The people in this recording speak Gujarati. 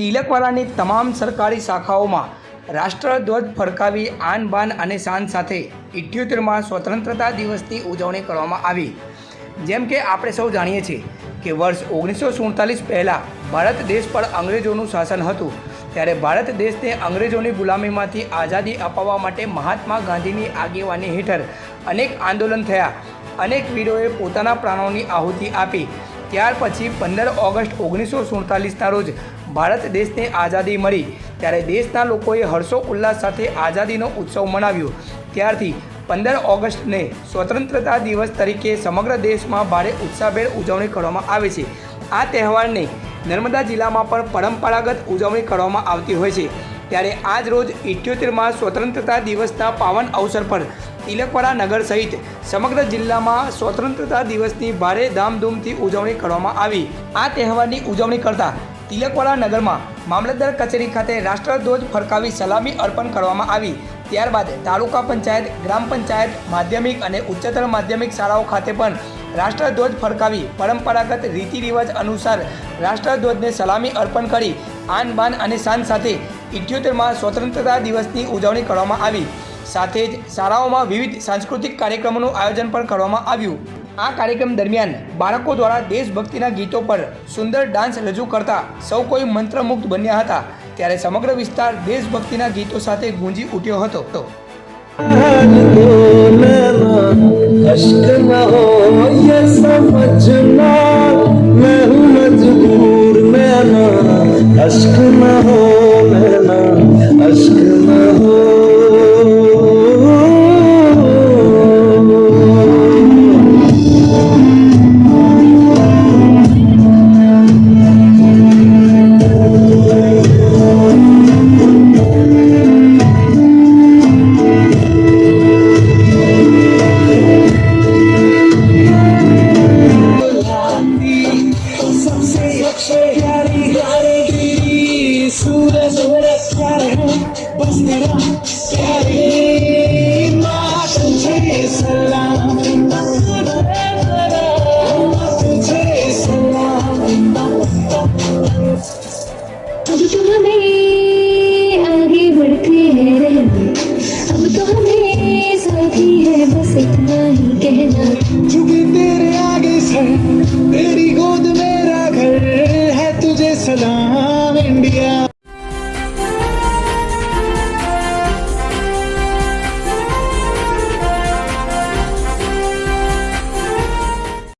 તિલકવાલાની તમામ સરકારી શાખાઓમાં રાષ્ટ્રધ્વજ ફરકાવી આન બાન અને શાન સાથે ઇઠ્યોતેરમાં સ્વતંત્રતા દિવસની ઉજવણી કરવામાં આવી. જેમ કે આપણે સૌ જાણીએ છીએ કે વર્ષ ઓગણીસો સુડતાલીસ પહેલાં ભારત દેશ પર અંગ્રેજોનું શાસન હતું, ત્યારે ભારત દેશને અંગ્રેજોની ગુલામીમાંથી આઝાદી અપાવવા માટે મહાત્મા ગાંધીની આગેવાની હેઠળ અનેક આંદોલન થયા. અનેક વીરોએ પોતાના પ્રાણોની આહુતિ આપી. ત્યાર પછી પંદર ઓગસ્ટ ઓગણીસો સુડતાલીસના રોજ ભારત દેશને આઝાદી મળી ત્યારે દેશના લોકોએ હર્ષો ઉલ્લાસ સાથે આઝાદીનો ઉત્સવ મનાવ્યો. ત્યારથી પંદર ઓગસ્ટને સ્વતંત્રતા દિવસ તરીકે સમગ્ર દેશમાં ભારે ઉત્સાહભેર ઉજવણી કરવામાં આવે છે. આ તહેવારને નર્મદા જિલ્લામાં પણ પરંપરાગત ઉજવણી કરવામાં આવતી હોય છે. ત્યારે આજ રોજ ઇઠ્યોતેરમાં સ્વતંત્રતા દિવસના પાવન અવસર પર તિલકવાડા નગર સહિત સમગ્ર જિલ્લામાં સ્વતંત્રતા દિવસની ભારે ધામધૂમથી ઉજવણી કરવામાં આવી. આ તહેવારની ઉજવણી કરતા તિલકવાડા નગરમાં મામલતદાર કચેરી ખાતે રાષ્ટ્રધ્વજ ફરકાવી સલામી અર્પણ કરવામાં આવી. ત્યારબાદ તાલુકા પંચાયત, ગ્રામ પંચાયત, માધ્યમિક અને ઉચ્ચતર માધ્યમિક શાળાઓ ખાતે પણ રાષ્ટ્રધ્વજ ફરકાવી પરંપરાગત રીતિ રિવાજ અનુસાર રાષ્ટ્રધ્વજને સલામી અર્પણ કરી આન બાન અને શાન સાથે ઇઠ્યોતેરમાં સ્વતંત્રતા દિવસની ઉજવણી કરવામાં આવી. સાથે જ શાળાઓમાં વિવિધ સાંસ્કૃતિક કાર્યક્રમોનું આયોજન પણ કરવામાં આવ્યું. આ કાર્યક્રમ દરમિયાન બાળકો દ્વારા દેશભક્તિના ગીતો પર સુંદર ડાન્સ રજૂ કરતા સૌ કોઈ મંત્રમુગ્ધ બન્યા હતા. ત્યારે સમગ્ર વિસ્તાર દેશભક્તિના ગીતો સાથે ગુંજી ઉઠ્યો હતો. salam india.